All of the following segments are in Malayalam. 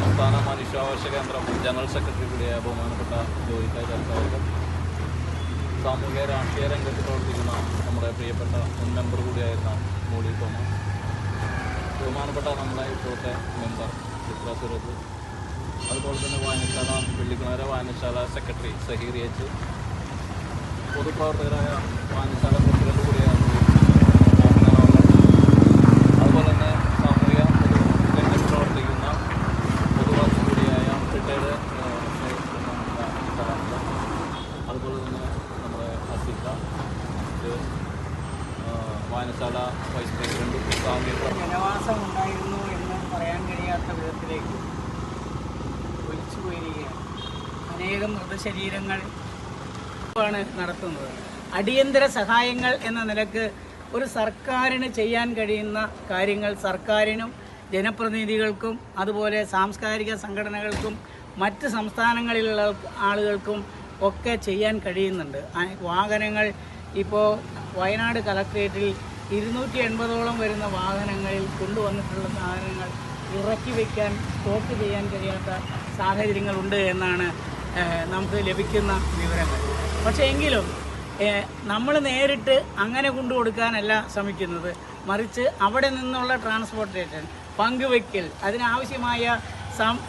സംസ്ഥാന മനുഷ്യാവകാശ കേന്ദ്രം ജനറൽ സെക്രട്ടറി കൂടിയായ ബഹുമാനപ്പെട്ട ജോയിക്കായ ചർച്ചാവർക്കും സാമൂഹ്യ രാഷ്ട്രീയ രംഗത്ത് പ്രവർത്തിക്കുന്ന നമ്മുടെ പ്രിയപ്പെട്ട മുൻ മെമ്പർ കൂടിയായിരുന്ന മോളി തോമസ്. ബഹുമാനപ്പെട്ട നമ്മുടെ ഇപ്പോഴത്തെ മെമ്പർ ചിത്ര സുരജ് അതുപോലെ തന്നെ വായനശാല വെള്ളിക്കുണര വായനശാല സെക്രട്ടറി സഹീർ എച്ച് പൊതുപ്രവർത്തകരായ വായനശാല പ്രസിഡന്റ് കൂടിയായ മോഹനൻ അവർ. അതുപോലെ തന്നെ സാമൂഹിക രംഗത്ത് പ്രവർത്തിക്കുന്ന പൊതുവാസി കൂടിയായ റിട്ടയർഡ് അതുപോലെ തന്നെ നമ്മുടെ ആ, വായനശാല വൈസ് പ്രസിഡന്റ് ജനവാസം ഉണ്ടായിരുന്നു എന്ന് പറയാൻ കഴിയാത്ത വിധത്തിലേക്ക് ഒലിച്ചു പോയിരിക്കുകയാണ്. അനേകം മൃതശരീരങ്ങൾ ആണ് നടത്തുന്നത്. അടിയന്തര സഹായങ്ങൾ എന്ന നിലയ്ക്ക് ഒരു സർക്കാരിന് ചെയ്യാൻ കഴിയുന്ന കാര്യങ്ങൾ സർക്കാരിനും ജനപ്രതിനിധികൾക്കും അതുപോലെ സാംസ്കാരിക സംഘടനകൾക്കും മറ്റ് സംസ്ഥാനങ്ങളിലുള്ള ആളുകൾക്കും ഒക്കെ ചെയ്യാൻ കഴിയുന്നുണ്ട്. വാഹനങ്ങൾ ഇപ്പോൾ വയനാട് കലക്ട്രേറ്റിൽ ഇരുന്നൂറ്റി എൺപതോളം വരുന്ന വാഹനങ്ങളിൽ കൊണ്ടുവന്നിട്ടുള്ള സാധനങ്ങൾ ഇറക്കി വയ്ക്കാൻ സ്റ്റോക്ക് ചെയ്യാൻ കഴിയാത്ത സാഹചര്യങ്ങളുണ്ട് എന്നാണ് നമുക്ക് ലഭിക്കുന്ന വിവരങ്ങൾ. പക്ഷേ എങ്കിലും നമ്മൾ നേരിട്ട് അങ്ങനെ കൊണ്ടു കൊടുക്കാനല്ല ശ്രമിക്കുന്നത്. മറിച്ച് അവിടെ നിന്നുള്ള ട്രാൻസ്പോർട്ടേഷൻ പങ്കുവയ്ക്കൽ അതിനാവശ്യമായ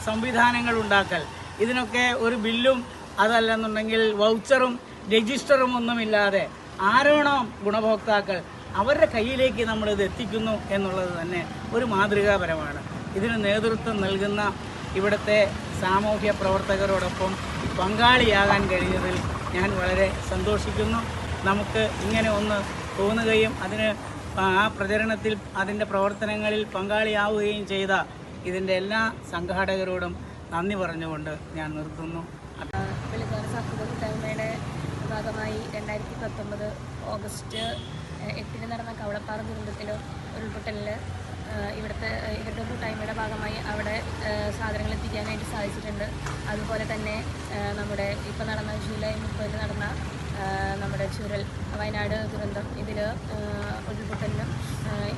സംവിധാനങ്ങൾ ഉണ്ടാക്കൽ ഇതിനൊക്കെ ഒരു ബില്ലും അതല്ലെന്നുണ്ടെങ്കിൽ വൗച്ചറും രജിസ്റ്ററും ഒന്നുമില്ലാതെ ആരോണം ഗുണഭോക്താക്കൾ അവരുടെ കയ്യിലേക്ക് നമ്മളിത് എത്തിക്കുന്നു എന്നുള്ളത് തന്നെ ഒരു മാതൃകാപരമാണ്. ഇതിന് നേതൃത്വം നൽകുന്ന ഇവിടുത്തെ സാമൂഹ്യ പ്രവർത്തകരോടൊപ്പം പങ്കാളിയാകാൻ കഴിഞ്ഞതിൽ ഞാൻ വളരെ സന്തോഷിക്കുന്നു. നമുക്ക് ഇങ്ങനെ ഒന്ന് തോന്നുകയും അതിന് ആ പ്രചരണത്തിൽ അതിന്റെ പ്രവർത്തനങ്ങളിൽ പങ്കാളിയാവുകയും ചെയ്ത ഇതിന്റെ എല്ലാ സംഘാടകരോടും നന്ദി പറഞ്ഞുകൊണ്ട് ഞാൻ നിർത്തുന്നു. ഭാഗമായി രണ്ടായിരത്തി പത്തൊമ്പത് ഓഗസ്റ്റ് എട്ടിന് നടന്ന കവളപ്പാറ ദുരന്തത്തിൽ ഉരുൾപൊട്ടലിൽ ഇവിടുത്തെ ഇവരുടെ കൂട്ടായ്മയുടെ ഭാഗമായി അവിടെ സാധനങ്ങൾ എത്തിക്കാനായിട്ട് സാധിച്ചിട്ടുണ്ട്. അതുപോലെ തന്നെ നമ്മുടെ ഇപ്പോൾ നടന്ന ജൂലൈ മുപ്പതിന് നടന്ന നമ്മുടെ ചുരൽ വയനാട് ദുരന്തം ഇതിൽ ഉരുൾപൊട്ടലിനും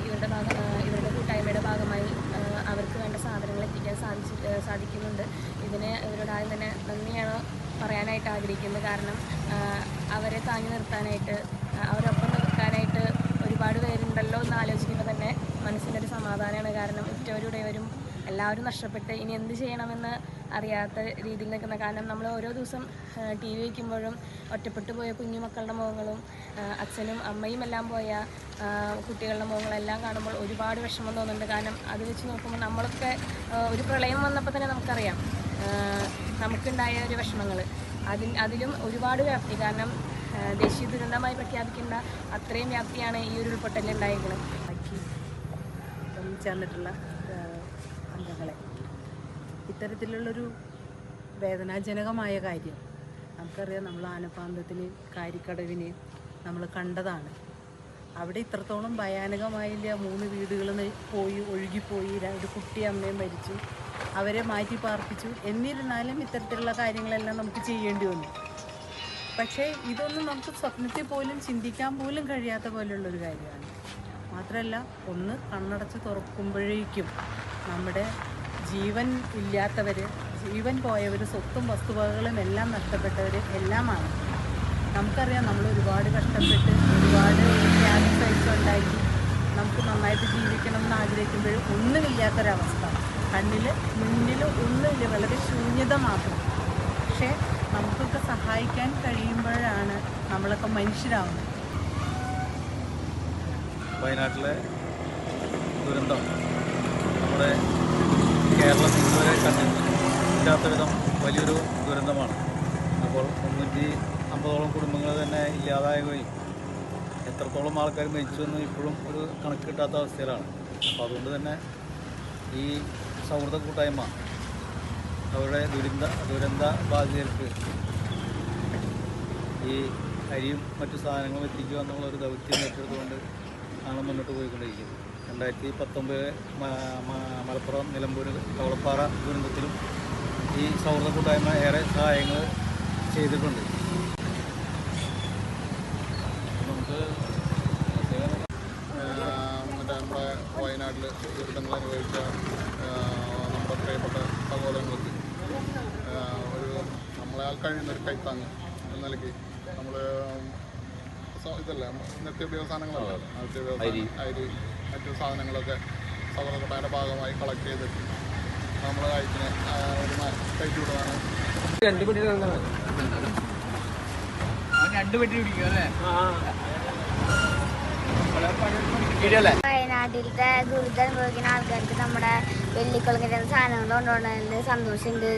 ഇവരുടെ ഭാഗ ഇവരുടെ കൂട്ടായ്മയുടെ ഭാഗമായി അവർക്ക് വേണ്ട സാധനങ്ങൾ എത്തിക്കാൻ സാധിച്ചു സാധിക്കുന്നുണ്ട്. ഇതിന് ഇവരോട് ആദ്യം തന്നെ നന്ദിയാണ് പറയാനായിട്ട് ആഗ്രഹിക്കുന്നത് കാരണം അവരെ താങ്ങി നിർത്താനായിട്ട് അവരൊപ്പം നിർത്താനായിട്ട് ഒരുപാട് പേരുണ്ടല്ലോ എന്ന് ആലോചിക്കുമ്പോൾ തന്നെ മനസ്സിനൊരു സമാധാനമാണ്. കാരണം ഉറ്റവരുടെയവരും എല്ലാവരും നഷ്ടപ്പെട്ട് ഇനി എന്ത് ചെയ്യണമെന്ന് അറിയാത്ത രീതിയിൽ നിൽക്കുന്ന കാരണം നമ്മൾ ഓരോ ദിവസം ടി വി വയ്ക്കുമ്പോഴും ഒറ്റപ്പെട്ടു പോയ കുഞ്ഞുമക്കളുടെ മുഖങ്ങളും അച്ഛനും അമ്മയും എല്ലാം പോയ കുട്ടികളുടെ മുഖങ്ങളെല്ലാം കാണുമ്പോൾ ഒരുപാട് വിഷമം തോന്നുന്നുണ്ട്. കാരണം അത് വെച്ച് നോക്കുമ്പോൾ നമ്മളൊക്കെ ഒരു പ്രളയം വന്നപ്പോൾ തന്നെ നമുക്കറിയാം. നമുക്കുണ്ടായ ഒരു വിഷമങ്ങൾ അതിൽ അതിലും ഒരുപാട് വ്യാപ്തി. കാരണം ദേശീയ ദുരന്തമായി പ്രഖ്യാപിക്കേണ്ട അത്രയും വ്യാപ്തിയാണ് ഈ ഒരു ഉരുൾപൊട്ടലിൽ ഉണ്ടായിരിക്കുന്നത് ബാക്കി ചേർന്നിട്ടുള്ള അംഗങ്ങളെ. ഇത്തരത്തിലുള്ളൊരു വേദനാജനകമായ കാര്യം നമുക്കറിയാം. നമ്മൾ ആനപ്പാന്തത്തിന് കാരിക്കടവിന് നമ്മൾ കണ്ടതാണ്. അവിടെ ഇത്രത്തോളം ഭയാനകമായില്ല. മൂന്ന് വീടുകൾ പോയി ഒഴുകിപ്പോയി. ഒരു കുട്ടി അമ്മയും മരിച്ചു. അവരെ മാറ്റി പാർപ്പിച്ചു. എന്നിരുന്നാലും ഇത്തരത്തിലുള്ള കാര്യങ്ങളെല്ലാം നമുക്ക് ചെയ്യേണ്ടി വന്നു. പക്ഷേ ഇതൊന്നും നമുക്ക് സ്വപ്നത്തിൽ പോലും ചിന്തിക്കാൻ പോലും കഴിയാത്ത പോലെയുള്ളൊരു കാര്യമാണ്. മാത്രമല്ല ഒന്ന് കണ്ണടച്ച് തുറക്കുമ്പോഴേക്കും നമ്മുടെ ജീവൻ ഇല്ലാത്തവർ ജീവൻ പോയവർ സ്വത്തും വസ്തുവകകളും എല്ലാം നഷ്ടപ്പെട്ടവർ എല്ലാമാണ്. നമുക്കറിയാം നമ്മൾ ഒരുപാട് കഷ്ടപ്പെട്ട് ഒരുപാട് ത്യാഗം സഹിച്ചുണ്ടാക്കി നമുക്ക് നന്നായിട്ട് ജീവിക്കണം എന്ന് ആഗ്രഹിക്കുമ്പോഴും ഒന്നുമില്ലാത്തൊരവസ്ഥ. കണ്ണിൽ മുന്നിൽ ഒന്നുമില്ല വളരെ ശൂന്യത മാത്രം പക്ഷേ നമുക്കൊക്കെ സഹായിക്കാൻ കഴിയുമ്പോഴാണ് നമ്മളൊക്കെ മനുഷ്യരാവുന്നത്. വയനാട്ടിലെ ദുരന്തം നമ്മുടെ കേരളം ഇതുവരെ കണ്ടിട്ടില്ലാത്ത വിധം വലിയൊരു ദുരന്തമാണ്. അപ്പോൾ മുന്നൂറ്റി അമ്പതോളം കുടുംബങ്ങൾ തന്നെ ഇല്ലാതാകുകയും എത്രത്തോളം ആൾക്കാർ മരിച്ചുവെന്ന് ഇപ്പോഴും ഒരു കണക്ക് കിട്ടാത്ത അവസ്ഥയിലാണ്. അപ്പോൾ അതുകൊണ്ട് തന്നെ ഈ സൗഹൃദ കൂട്ടായ്മ. അവരുടെ ദുരന്ത ദുരന്ത ബാധിതർക്ക് ഈ അരിയും മറ്റു സാധനങ്ങളും എത്തിക്കുക എന്നുള്ള ഒരു ദൗത്യം ഏറ്റെടുത്തുകൊണ്ട് ആണ് മുന്നോട്ട് പോയിക്കൊണ്ടിരിക്കുന്നത്. രണ്ടായിരത്തി പത്തൊമ്പത് മലപ്പുറം നിലമ്പൂർ കവളപ്പാറ ദുരന്തത്തിലും ഈ സൗഹൃദ കൂട്ടായ്മ ഏറെ സഹായങ്ങൾ ചെയ്തിട്ടുണ്ട്. നമുക്ക് മറ്റേ നമ്മുടെ വയനാട്ടിൽ ദുരിതങ്ങൾ അനുഭവിച്ച സഹോദരങ്ങൾക്ക് ഒരു നമ്മളെ കഴിയുന്ന ഒരു കൈത്താങ് എന്ന നിലയ്ക്ക് നമ്മൾ ഇതല്ല നിത്യോപയോഗ സാധനങ്ങളല്ല. നിത്യോപയോഗ അരി. മറ്റു സാധനങ്ങളൊക്കെ സഹോദരങ്ങളുടെ ഭാഗമായി കളക്ട് ചെയ്തിട്ട് നമ്മൾ അയച്ചിനെ ഒരു കയറ്റി വിടുവാണ്. വയനാട്ടിലത്തെ ദുരിതം അനുഭവിക്കുന്ന ആൾക്കാർക്ക് നമ്മുടെ വെള്ളിക്കുളങ്ങര സാധനങ്ങൾ കൊണ്ടുപോകുന്നതിൽ സന്തോഷമുണ്ട്